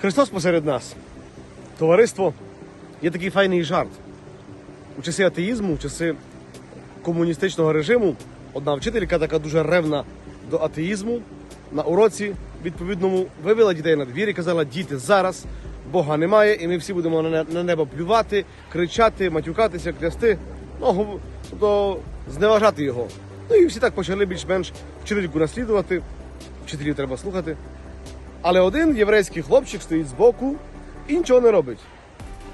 Христос посеред нас. Товариство, є такий файний жарт. У часи атеїзму, у часи комуністичного режиму, одна вчителька, така дуже ревна до атеїзму, на уроці відповідному вивела дітей на двір і казала: діти, зараз Бога немає, і ми всі будемо на небо плювати, кричати, матюкатися, клясти, ну, тобто зневажати його. Ну і всі так почали більш-менш вчительку наслідувати, вчителів треба слухати. Але один єврейський хлопчик стоїть збоку і нічого не робить.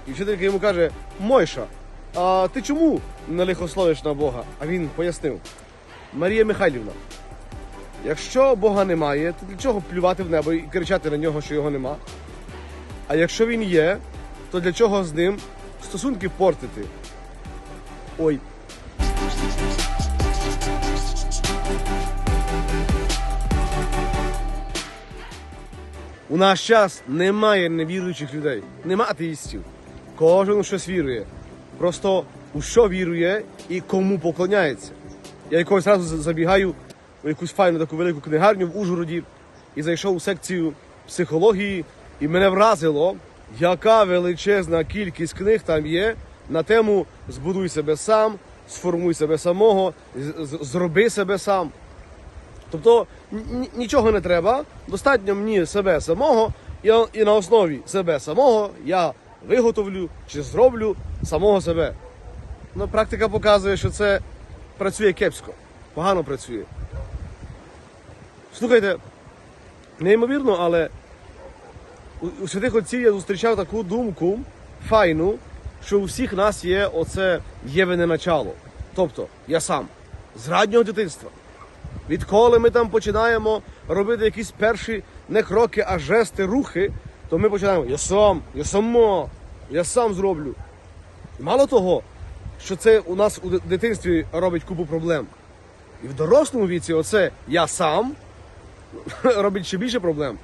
І вчителька йому каже: Мойша, а ти чому не лихословиш на Бога? А він пояснив: Марія Михайлівна, якщо Бога немає, то для чого плювати в небо і кричати на нього, що його нема? А якщо він є, то для чого з ним стосунки портити? Ой. У наш час немає невіруючих людей, нема атеїстів. Кожен у щось вірує. Просто у що вірує і кому поклоняється. Я якогось разу забігаю у якусь файну таку велику книгарню в Ужгороді і зайшов у секцію психології, і мене вразило, яка величезна кількість книг там є на тему збудуй себе сам, сформуй себе самого, зроби себе сам. Тобто нічого не треба, достатньо мені себе самого, і, на основі себе самого я виготовлю чи зроблю самого себе. Ну, практика показує, що це працює кепсько, погано працює. Слухайте, неймовірно, але у святих отців я зустрічав таку думку файну, що у всіх нас є оце євене начало. Тобто я сам з раннього дитинства. Відколи ми там починаємо робити якісь перші не кроки, а жести, рухи, то ми починаємо я сам, я само, я сам зроблю. І мало того, що це у нас у дитинстві робить купу проблем. І в дорослому віці оце я сам робить ще більше проблем.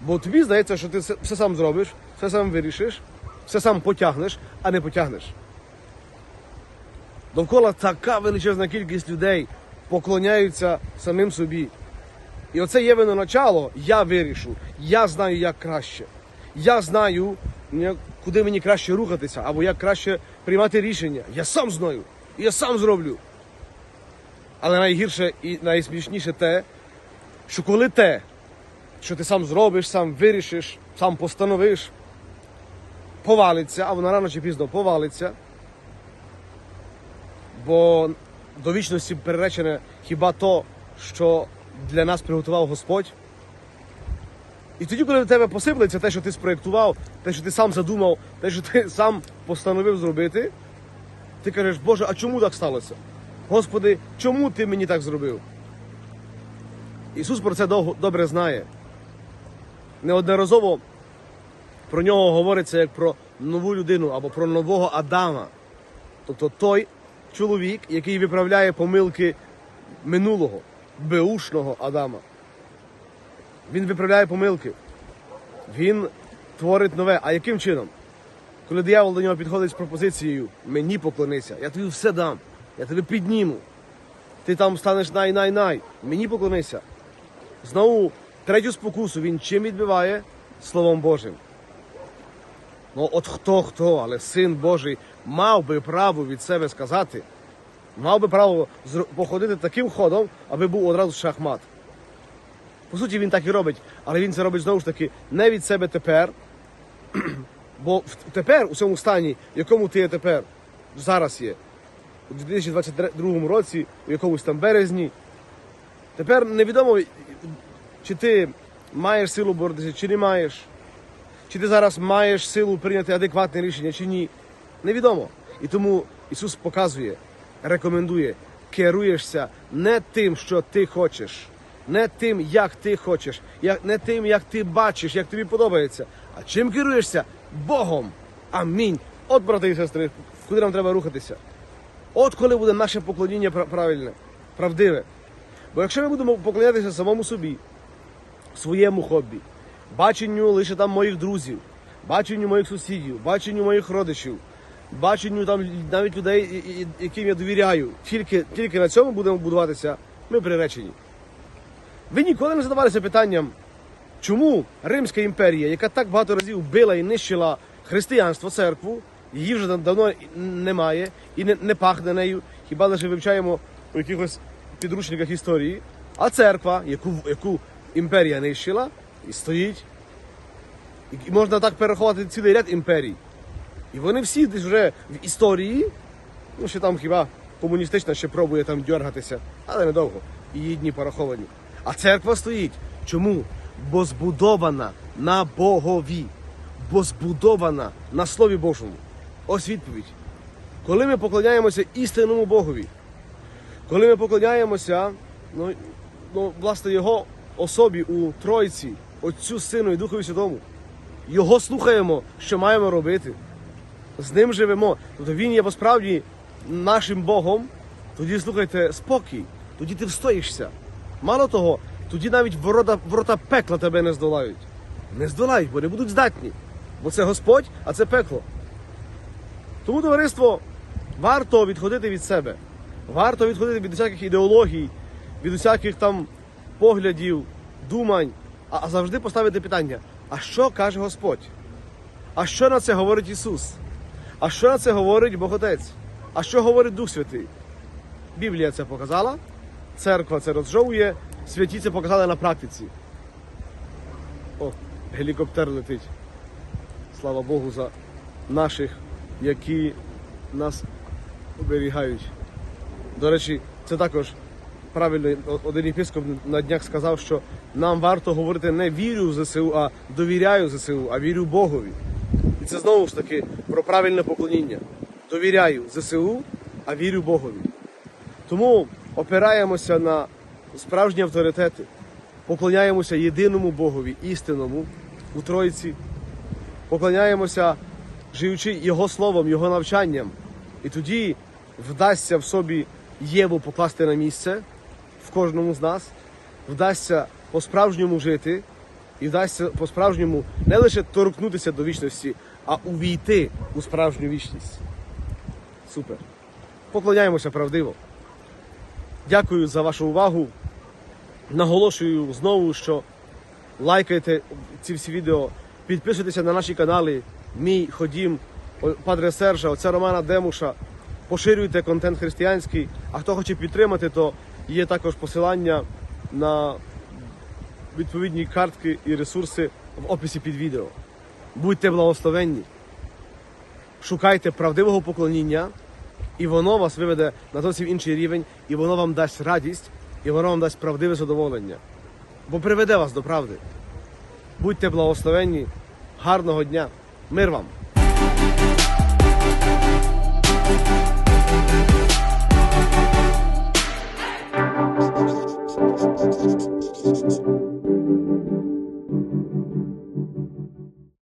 Бо тобі здається, що ти все сам зробиш, все сам вирішиш, все сам потягнеш, а не потягнеш. Довкола така величезна кількість людей поклоняються самим собі. І оце є вино начало, я вирішу, я знаю, як краще. Я знаю, куди мені краще рухатися, або як краще приймати рішення. Я сам знаю, я сам зроблю. Але найгірше і найсмішніше те, що коли те, що ти сам зробиш, сам вирішиш, сам постановиш, повалиться, а воно рано чи пізно повалиться, бо до вічності переречене хіба то, що для нас приготував Господь. І тоді, коли в тебе посиплеться те, що ти спроєктував, те, що ти сам задумав, те, що ти сам постановив зробити, ти кажеш, Боже, а чому так сталося? Господи, чому ти мені так зробив? Ісус про це добре знає. Неодноразово про нього говориться як про нову людину або про нового Адама. Тобто той чоловік, який виправляє помилки минулого, беушного Адама. Він виправляє помилки. Він творить нове. А яким чином? Коли диявол до нього підходить з пропозицією мені поклонися, я тобі все дам, я тебе підніму. Ти там станеш най-най-най, мені поклонися. Знову третю спокусу він чим відбиває? Словом Божим. Ну, от хто хто, але син Божий мав би право від себе сказати, мав би право походити таким ходом, аби був одразу шахмат. По суті, він так і робить, але він це робить знову ж таки не від себе тепер. Бо тепер, у цьому стані, в якому ти є тепер, зараз є, у 2022 році, у якомусь там березні, тепер невідомо, чи ти маєш силу боротися, чи не маєш. Чи ти зараз маєш силу прийняти адекватне рішення, чи ні? Невідомо. І тому Ісус показує, рекомендує, керуєшся не тим, що ти хочеш, не тим, як ти хочеш, не тим, як ти бачиш, як тобі подобається. А чим керуєшся? Богом. Амінь. От, брати і сестри, куди нам треба рухатися. От коли буде наше поклоніння правильне, правдиве. Бо якщо ми будемо поклонятися самому собі, своєму хобі, баченню лише там моїх друзів, баченню моїх сусідів, баченню моїх родичів, баченню там навіть людей, яким я довіряю. Тільки, тільки на цьому будемо будуватися, ми приречені. Ви ніколи не задавалися питанням, Чому Римська імперія, яка так багато разів била і нищила християнство, церкву, її вже давно немає і не, не пахне нею, хіба лише вивчаємо у якихось підручниках історії, а церква, яку, яку імперія нищила, і стоїть. І можна так перерахувати цілий ряд імперій. І вони всі десь вже в історії, ну ще там хіба комуністична ще пробує там дьоргатися, але недовго. І її дні пораховані. А церква стоїть. Чому? Бо збудована на Богові, бо збудована на Слові Божому. Ось відповідь. Коли ми поклоняємося істинному Богові, коли ми поклоняємося, ну, ну власне, Його особі у Тройці, Отцю, Сину і Духові Святому, Його слухаємо, що маємо робити. З ним живемо. Тобто він є посправді нашим Богом. Тоді слухайте спокій, тоді ти встоїшся. Мало того, тоді навіть ворота, ворота пекла тебе не здолають. Не здолають, бо не будуть здатні. Бо це Господь, а це пекло. Тому, товариство, варто відходити від себе. Варто відходити від усяких ідеологій, від усяких там поглядів, думань, а, завжди поставити питання: а що каже Господь? А що на це говорить Ісус? А що на це говорить Бог Отець? А що говорить Дух Святий? Біблія це показала, церква це розжовує, святі це показали на практиці. О, гелікоптер летить. Слава Богу за наших, які нас оберігають. До речі, це також правильно один єпископ на днях сказав, що нам варто говорити не вірю в ЗСУ, а довіряю ЗСУ, а вірю Богові. І це знову ж таки про правильне поклоніння. Довіряю ЗСУ, а вірю Богові. Тому опираємося на справжні авторитети, поклоняємося єдиному Богові, істинному у Тройці, поклоняємося, живучи Його словом, Його навчанням. І тоді вдасться в собі Єву покласти на місце в кожному з нас, вдасться по-справжньому жити і вдасться по-справжньому не лише торкнутися до вічності, а увійти у справжню вічність. Супер. Поклоняємося правдиво. Дякую за вашу увагу. Наголошую знову, що лайкайте ці всі відео, підписуйтеся на наші канали. Мій ходім, Падре Сержа, отця Романа Демуша. Поширюйте контент християнський. А хто хоче підтримати, то є також посилання на відповідні картки і ресурси в описі під відео. Будьте благословенні, шукайте правдивого поклоніння, і воно вас виведе на зовсім інший рівень, і воно вам дасть радість, і воно вам дасть правдиве задоволення. Бо приведе вас до правди. Будьте благословенні, гарного дня, мир вам!